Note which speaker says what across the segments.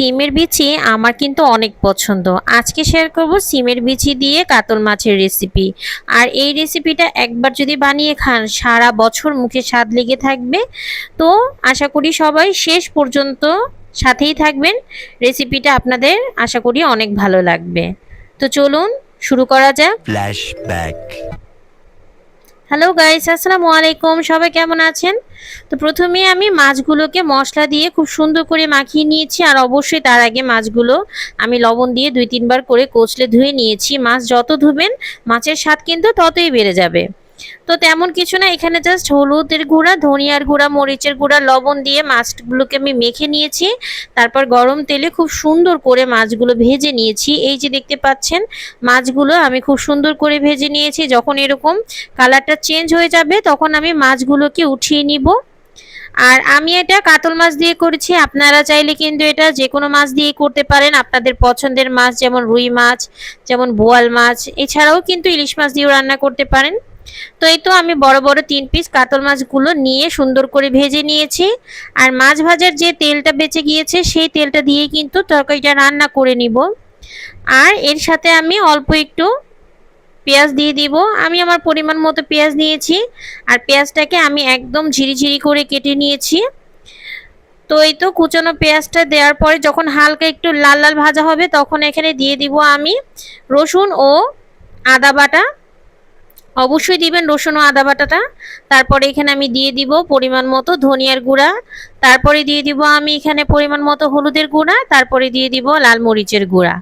Speaker 1: সিমের বিচি আমার কিন্তু অনেক পছন্দ। আজকে শেয়ার করব সিমের বিচি দিয়ে কাতল মাছের রেসিপি আর এই রেসিপিটা একবার যদি বানিয়ে খান, সারা বছর মুখে স্বাদ লেগে থাকবে। তো আশা করি সবাই শেষ পর্যন্ত সাথেই থাকবেন। রেসিপিটা আপনাদের আশা করি অনেক ভালো লাগবে। তো চলুন শুরু করা যাক।
Speaker 2: Flashback.
Speaker 1: হ্যালো গাইস আসসালামু আলাইকুম সবাই কেমন আছেন? তো প্রথমে আমি মাছগুলোকে মশলা দিয়ে খুব সুন্দর করে মাখিয়ে নিয়েছি, আর অবশ্যই তার আগে মাছগুলো আমি লবণ দিয়ে দুই তিনবার করে কচলে ধুয়ে নিয়েছি। মাছ যত ধুবেন, মাছের স্বাদ কিন্তু ততই বেড়ে যাবে। তো তেমন কিছু না, এখানে জাস্ট হলুদের গুঁড়া, ধনিয়ার গুঁড়া, মরিচের গুঁড়া, লবণ দিয়ে মাছগুলোকে আমি মেখে নিয়েছি। তারপর গরম তেলে খুব সুন্দর করে মাছগুলো ভেজে নিয়েছি। এই যে দেখতে পাচ্ছেন, মাছগুলো আমি খুব সুন্দর করে ভেজে নিয়েছি। যখন এরকম কালারটা চেঞ্জ হয়ে যাবে, তখন আমি মাছগুলোকে উঠিয়ে নিব। আর আমি এটা কাতল মাছ দিয়ে করেছি। আপনারা চাইলে কিন্তু এটা যে কোনো মাছ দিয়ে করতে পারেন। আপনাদের পছন্দের মাছ যেমন রুই মাছ, যেমন বোয়াল মাছ, এছাড়াও কিন্তু ইলিশ মাছ দিয়েও রান্না করতে পারেন। তো এই তো আমি বড় বড় তিন পিস কাতল মাছগুলো নিয়ে সুন্দর করে ভেজে নিয়েছি। আর মাছ ভাজার যে তেলটা বেঁচে গিয়েছে, সেই তেলটা দিয়ে কিন্তু তরকারিটা রান্না করে নিব। আর এর সাথে আমি অল্প একটু পেঁয়াজ দিয়ে দিব। আমি আমার পরিমাণ মতো পেঁয়াজ নিয়েছি। আর পেঁয়াজটাকে আমি একদম ঝিরিঝিরি করে কেটে নিয়েছি। তো এই তো কুচানো পেঁয়াজটা দেওয়ার পরে যখন হালকা একটু লাল লাল ভাজা হবে, তখন এখানে দিয়ে দিব আমি রসুন ও আদা বাটা। অবশ্যই দিবেন রসুন ও আদা বাটাটা। তারপরে এখানে আমি দিয়ে দিব পরিমাণ মতো ধনিয়ার গুঁড়া। তারপরে দিয়ে দিব আমি এখানে পরিমাণ মতো হলুদের গুঁড়া, তারপরে দিয়ে দিব লাল মরিচের গুঁড়া।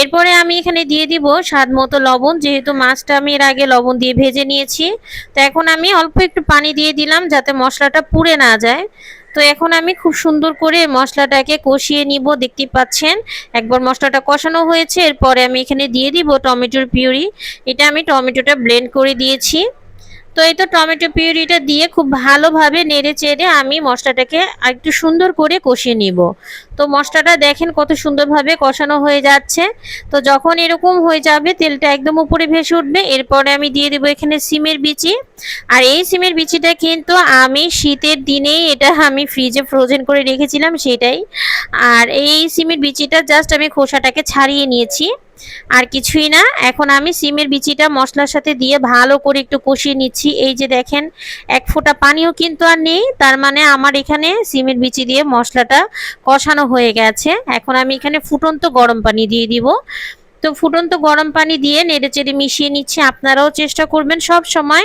Speaker 1: এরপরে আমি এখানে দিয়ে দিব স্বাদ মতো লবণ, যেহেতু মাছটা আমি এর আগে লবণ দিয়ে ভেজে নিয়েছি। তো এখন আমি অল্প একটু পানি দিয়ে দিলাম যাতে মশলাটা পুড়ে না যায়। তো এখন আমি খুব সুন্দর করে মশলাটাকে কষিয়ে নিব দেখতে পাচ্ছেন। একবার মশলাটা কষানো হয়েছে, এরপরে আমি এখানে দিয়ে দিব টমেটোর পিউরি। এটা আমি টমেটোটা ব্লেন্ড করে দিয়েছি। তো এই তো টমেটো পিউরিটা দিয়ে খুব ভালোভাবে নেড়ে চেড়ে আমি মশলাটাকে একটু সুন্দর করে কষিয়ে নিব। তো মশলাটা দেখেন কত সুন্দরভাবে কষানো হয়ে যাচ্ছে। তো যখন এরকম হয়ে যাবে, তেলটা একদম উপরে ভেসে উঠবে। এরপরে আমি দিয়ে দেবো এখানে সিমের বিচি। আর এই সিমের বিচিটা কিন্তু আমি শীতের দিনেই এটা আমি ফ্রিজে ফ্রোজেন করে রেখেছিলাম সেটাই। আর এই সিমের বিচিটা জাস্ট আমি খোসাটাকে ছাড়িয়ে নিয়েছি। আর কিছুই না, এখন আমি সিমের বিচিটা মশলার সাথে দিয়ে ভালো করে একটু কষিয়ে নিচ্ছি। এই যে দেখেন, এক ফোঁটা পানিও কিন্তু আর নেই। তার মানে আমার এখানে সিমের বিচি দিয়ে মশলাটা কষানো হয়ে গেছে। এখন আমি এখানে ফুটন্ত গরম পানি দিয়ে দিব। তো ফুটন্ত গরম পানি দিয়ে নেড়ে চেড়ে মিশিয়ে নিচ্ছি। আপনারাও চেষ্টা করবেন সব সময়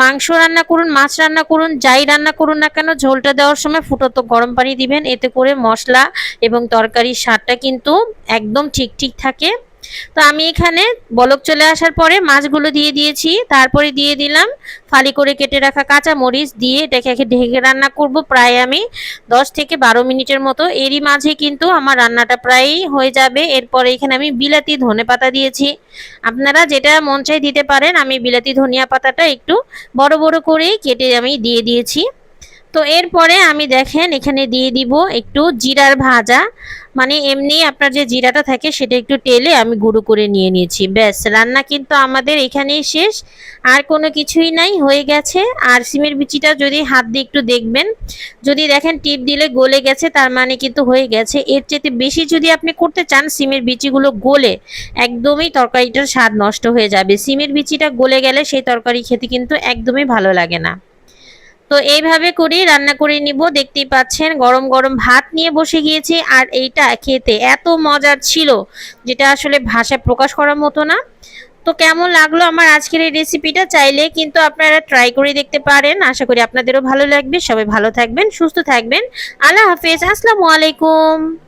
Speaker 1: মাংস রান্না করুন, মাছ রান্না করুন, যাই রান্না করুন না কেন, ঝোলটা দেওয়ার সময় ফুটন্ত গরম পানি দিবেন। এতে করে মশলা এবং তরকারির স্বাদটা কিন্তু একদম ঠিক ঠিক থাকে। তো আমি এখানে বলক চলে আসার পরে মাছগুলো দিয়ে দিয়েছি, তারপরে দিয়ে দিলাম ফালি করে কেটে রাখা কাঁচা মরিচ দিয়ে এটাকে ঢেকে রান্না করব প্রায় আমি দশ থেকে বারো মিনিটের মতো। এরই মাঝে কিন্তু আমার রান্নাটা প্রায়ই হয়ে যাবে। এরপরে এখানে আমি বিলাতি ধনে পাতা দিয়েছি। আপনারা যেটা মন চাই দিতে পারেন, আমি বিলাতি ধনিয়া পাতাটা একটু বড় বড় করেই কেটে আমি দিয়ে দিয়েছি। তো এরপরে আমি দেখেন, এখানে দিয়ে দিব একটু জিরার ভাজা। মানে এমনি আপনার যে জিরাটা থাকে সেটা একটু টেলে আমি গুঁড়ো করে নিয়ে নিয়েছি। ব্যাস, রান্না কিন্তু আমাদের এখানেই শেষ। আর কোনো কিছুই নাই, হয়ে গেছে। আর সিমের বিচিটা যদি হাত দিয়ে একটু দেখবেন, যদি দেখেন টিপ দিলে গলে গেছে, তার মানে কিন্তু হয়ে গেছে। এর চেয়ে বেশি যদি আপনি করতে চান, সিমের বিচিগুলো গলে একদমই তরকারিটার স্বাদ নষ্ট হয়ে যাবে। সিমের বিচিটা গলে গেলে সেই তরকারি খেতে কিন্তু একদমই ভালো লাগে না। তো এইভাবে করে রান্না করে নিব। দেখতেই পাচ্ছেন, গরম গরম ভাত নিয়ে বসে গিয়েছি আর এইটা খেতে। এত মজার ছিল, যেটা আসলে ভাষা প্রকাশ করার মতো না। তো কেমন লাগল আমার আজকের এই রেসিপিটা চাইলে কিন্তু আপনারা ট্রাই করে দেখতে পারেন। আশা করি আপনাদেরও ভালো লাগবে। সবাই ভালো থাকবেন, সুস্থ থাকবেন। আল্লাহ হাফেজ। আসসালামু আলাইকুম।